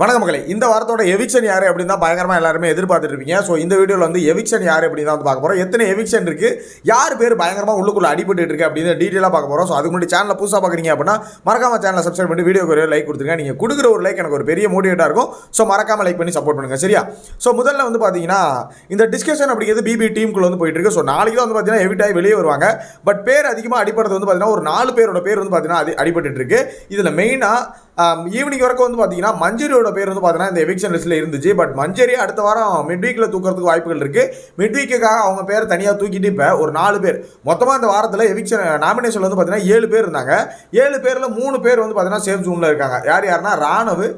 வணக்க மகளே இந்த வாரத்தோட எவிக்ஷன் யார் அப்படின்னு தான் பயங்கரமாக எல்லாருமே எதிர்பார்த்துருப்பீங்க ஸோ இந்த வீடியோவில் வந்து எவிக்ஷன் யார் அப்படின்னு தான் வந்து பார்க்க போகிறோம் எத்தனை எவிக்ஷன் இருக்குது யார் பேர் பயங்கரமாக உள்ளுக்குள்ள அடிபட்டு இருக்கு அப்படின்னு டீட்டெயிலாக பார்க்க போகிறோம் ஸோ அதுக்கு முன்னாடி சேனலில் புதுசாக பார்க்குறீங்க அப்படின்னா மறக்காம சேனலை சப்ஸ்கிரைப் பண்ணி வீடியோக்கு ஒரு லைக் கொடுத்துருங்க. நீங்கள் கொடுக்குற ஒரு லைக் எனக்கு ஒரு பெரிய மோட்டிவேட்டாக இருக்கும். ஸோ மறக்காம லைக் பண்ணி சப்போர்ட் பண்ணுங்கள் சரியா? ஸோ முதல்ல வந்து பார்த்தீங்கன்னா இந்த டிஸ்கஷன் அப்படிங்கிறது பிபி டீமுக்குள்ள வந்து போயிட்டு இருக்கு. ஸோ நாளைக்கு தான் வந்து பார்த்தீங்கன்னா எவிட் ஆகி வெளியே வருவாங்க. பட் பேர் அதிகமாக அடிப்படுறது வந்து பார்த்தீங்கன்னா ஒரு நாலு பேரோட பேர் வந்து பார்த்தீங்கன்னா அது அடிபட்டு இருக்கு. இதில் மெயினாக ஈவினிங் வரைக்கும் வந்து பார்த்தீங்கன்னா மஞ்சரியோட பேர் வந்து பார்த்தீங்கன்னா இந்த எவிக்ஷன் லிஸ்ட்டில் இருந்துச்சு. பட் மஞ்சரி அடுத்த வாரம் மிட் வீக்கில் தூக்கிறதுக்கு வாய்ப்புகள் இருக்குது மிட் வீக்குக்காக அவங்க பேர் தனியாக தூக்கிட்டு இப்போ ஒரு நாலு பேர் மொத்தமாக இந்த வாரத்தில் எவிக்ஷன் நாமினேஷன் வந்து பார்த்தீங்கன்னா ஏழு பேர் இருந்தாங்க. ஏழு பேரில் மூணு பேர் வந்து பார்த்தீங்கன்னா சேஃப் ஜூனில் இருக்காங்க. யார் யாருன்னா ராணவு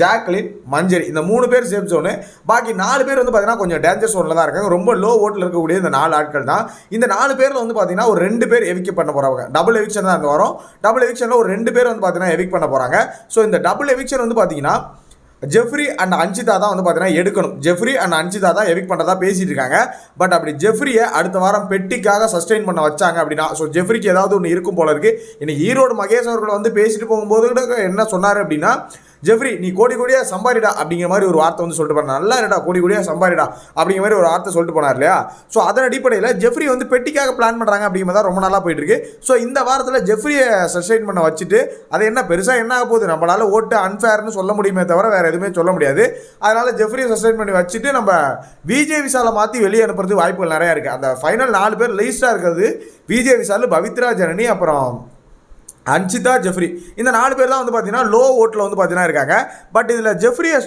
ஜாக்லின் மஞ்சரி. இந்த மூணு பேர் சேஃப் ஜோனு பாக்கி நாலு பேர் வந்து பார்த்தீங்கன்னா கொஞ்சம் டேஞ்சர் ஜோனில் தான் இருக்காங்க. ரொம்ப லோ ஓட்டில் இருக்கக்கூடிய இந்த நாலு ஆட்கள் தான். இந்த நாலு பேரில் வந்து பார்த்தீங்கன்னா ஒரு ரெண்டு பேர் எவிக் பண்ண போகிறாங்க டபுள் எவிக்ஷன் தான் அந்த வரும். டபுள் எவிக்ஷனில் ஒரு ரெண்டு பேர் வந்து பார்த்தீங்கன்னா எவிக் பண்ண போகிறாங்க ஸோ இந்த டபுள் எவிக்ஷன் வந்து பார்த்தீங்கன்னா ஜெஃப்ரி அண்ட் அஞ்சிதா தான் வந்து பார்த்தீங்கன்னா எடுக்கணும். ஜெஃப்ரி அண்ட் அஞ்சிதா தான் எவிக் பண்ணுறதா பேசிகிட்டு இருக்காங்க. பட் அப்படி ஜெஃப்ரியை அடுத்த வாரம் பெட்டிக்காக சஸ்டெயின் பண்ண வச்சாங்க அப்படின்னா ஸோ ஜெஃப்ரிக்கு ஏதாவது ஒன்று இருக்கும் போல இருக்குது இன்னைக்கு ஈரோடு மகேஷ் அவர்கள் வந்து பேசிட்டு போகும்போது கூட என்ன சொன்னார் அப்படின்னா ஜெஃப்ரி நீ கோடி கோடியாக சம்பாரிடா அப்படிங்கிற மாதிரி ஒரு வார்த்தை வந்து சொல்லிட்டு போனார். நல்லா இருடா கோடி கோடியாக சம்பாரிடா அப்படிங்கிற மாதிரி ஒரு வார்த்தை சொல்லிட்டு போனார் இல்லையா? ஸோ அதன் அடிப்படையில் ஜெஃப்ரி வந்து பெட்டிக்காக பிளான் பண்ணுறாங்க அப்படிங்கிற தான் ரொம்ப நாளாக போயிட்டு இருக்கு. ஸோ இந்த வாரத்தில் ஜெஃப்ரியை சஸ்டைன் பண்ண வச்சுட்டு அது என்ன பெருசாக என்ன ஆக போகுது? நம்மளால் ஓட்டு அன்ஃபேர்னு சொல்ல முடியுமே தவிர வேறு எதுவுமே சொல்ல முடியாது. அதனால் ஜெஃப்ரியை சஸ்டைன் பண்ணி வச்சுட்டு நம்ம விஜய் விசாலை மாற்றி வெளியே அனுப்புறதுக்கு வாய்ப்புகள் நிறையா இருக்குது அந்த ஃபைனல் நாலு பேர் லிஸ்ட்டாக இருக்கிறது விஜய் விசால் பவித்ரா ஜனனி அப்புறம் அன்சிதா ஜெஃப்ரி. இந்த நாலு பேர் தான் வந்து பார்த்தீங்கன்னா லோ ஓட்டில் வந்து பார்த்தீங்கன்னா இருக்காங்க. பட் இதில் ஜெஃப்ரியை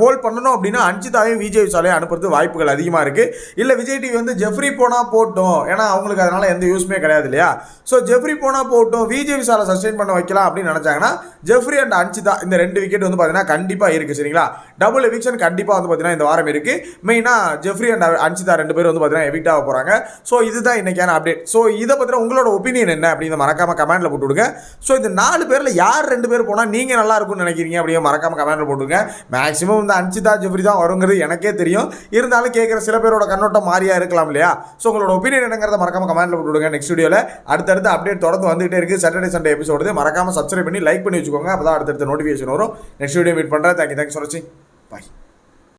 ஹோல்ட் பண்ணணும் அப்படின்னா அன்சிதாவையும் விஜய் விசாலையும் அனுப்புறது வாய்ப்புகள் அதிகமாக இருக்குது இல்லை விஜய் டிவி வந்து ஜெஃப்ரி போனால் போட்டோம். ஏன்னா அவங்களுக்கு அதனால் எந்த யூஸ்மே கிடையாது இல்லையா? ஸோ ஜெஃப்ரி போனால் போட்டோம். விஜய் விசாலை சஸ்டெயின் பண்ண வைக்கலாம் அப்படின்னு நினச்சாங்கன்னா ஜெஃப்ரி அண்ட் அன்சிதா இந்த ரெண்டு விக்கெட் வந்து பார்த்தீங்கன்னா கண்டிப்பாக இருக்குது சரிங்களா? டபுள் எவிக்ஷன் கண்டிப்பாக வந்து பார்த்தீங்கன்னா இந்த வாரம் இருக்குது மெயினாக ஜெஃப்ரி அண்ட் அன்சிதா ரெண்டு பேரும் வந்து பார்த்தீங்கன்னா எவிக்ட் ஆக போகிறாங்க ஸோ இதுதான் இன்றைக்கான அப்டேட் ஸோ இதை பற்றின உங்களோட ஒப்பீனியன் என்ன அப்படின்னு மறக்காமல் கமெண்ட்டில் போட்டு விடுங்க. ஸோ இந்த நாலு பேரில் யார் ரெண்டு பேர் போனால் நீங்கள் நல்லா இருக்கும்னு நினைக்கிறீங்க அப்படியே மறக்காம கமெண்ட்டில் போட்டுருங்க. மேக்ஸிமம் இந்த அன்சிதா ஜெஃப்ரி தான் வருங்கிறது எனக்கே தெரியும். இருந்தாலும் கேட்குற சில பேரோட கண்ணோட்டம் மாறியாக இருக்கலாம் இல்லையா? ஸோ உங்களோட ஒப்பீனியன் என்னங்கிறத மறக்காம கமெண்ட்டில் போட்டு விடுங்க நெக்ஸ்ட் வீடியோவில் அடுத்தடுத்து அப்டேட் தொடர்ந்து வந்துகிட்டே இருக்குது சாட்டர்டே சண்டே எபிசோடு மறக்காமல் சப்ஸ்கிரைப் பண்ணி லைக் பண்ணி வச்சுக்கோங்க. அப்போ தான் அடுத்தடுத்த நோட்டிஃபிகேஷன் வரும். நெக்ஸ்ட் வீடியோ மீட் பண்ணுறேன் தேங்க்யூ தேங்க்ஸ் சொல்லி பாய்